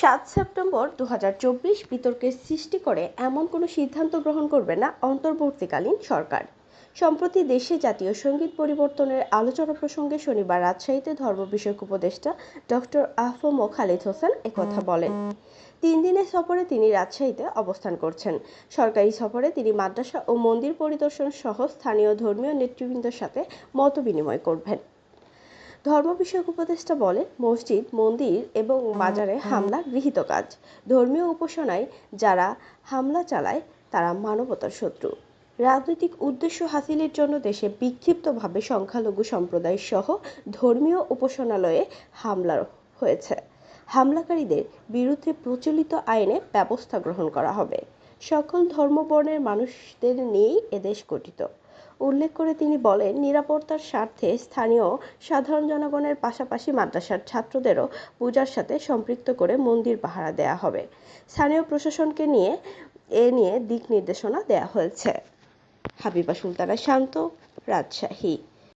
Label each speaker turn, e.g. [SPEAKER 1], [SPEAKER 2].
[SPEAKER 1] সাত সেপ্টেম্বর দু হাজার চব্বিশ বিতর্কের সৃষ্টি করে এমন কোনো সিদ্ধান্ত গ্রহণ করবে না অন্তর্বর্তীকালীন সরকার। সম্প্রতি দেশে জাতীয় সংগীত পরিবর্তনের আলোচনা প্রসঙ্গে শনিবার রাজশাহীতে ধর্ম বিষয়ক উপদেষ্টা ডক্টর আহফম খালিদ হোসেন একথা বলেন। তিন দিনের সফরে তিনি রাজশাহীতে অবস্থান করছেন। সরকারি সফরে তিনি মাদ্রাসা ও মন্দির পরিদর্শন সহ স্থানীয় ধর্মীয় নেতৃবৃন্দের সাথে মত বিনিময় করবেন। ধর্ম বিষয়ক উপদেষ্টা বলেন মসজিদ মন্দির এবং বাজারে হামলা গৃহীত কাজ। ধর্মীয় উপাসনায় যারা হামলা চালায় তারা মানবতার শত্রু। রাজনৈতিক উদ্দেশ্য হাসিলের জন্য দেশে বিক্ষিপ্তভাবে সংখ্যালঘু সম্প্রদায় সহ ধর্মীয় উপাসনালয়ে হামলা হয়েছে। হামলাকারীদের বিরুদ্ধে প্রচলিত আইনে ব্যবস্থা গ্রহণ করা হবে। সকল ধর্মবর্ণের মানুষদের নিয়েই এদেশ গঠিত। উল্লেখ করে তিনি বলেন, নিরাপত্তার স্বার্থে স্থানীয় সাধারণ জনগণের পাশাপাশি মাদ্রাসার ছাত্রদেরও পূজার সাথে সম্পৃক্ত করে মন্দির পাহারা দেয়া হবে। স্থানীয় প্রশাসনকে নিয়ে, এ নিয়ে দিক নির্দেশনা দেয়া হয়েছে। হাবিবা সুলতানা শান্ত, রাজশাহী।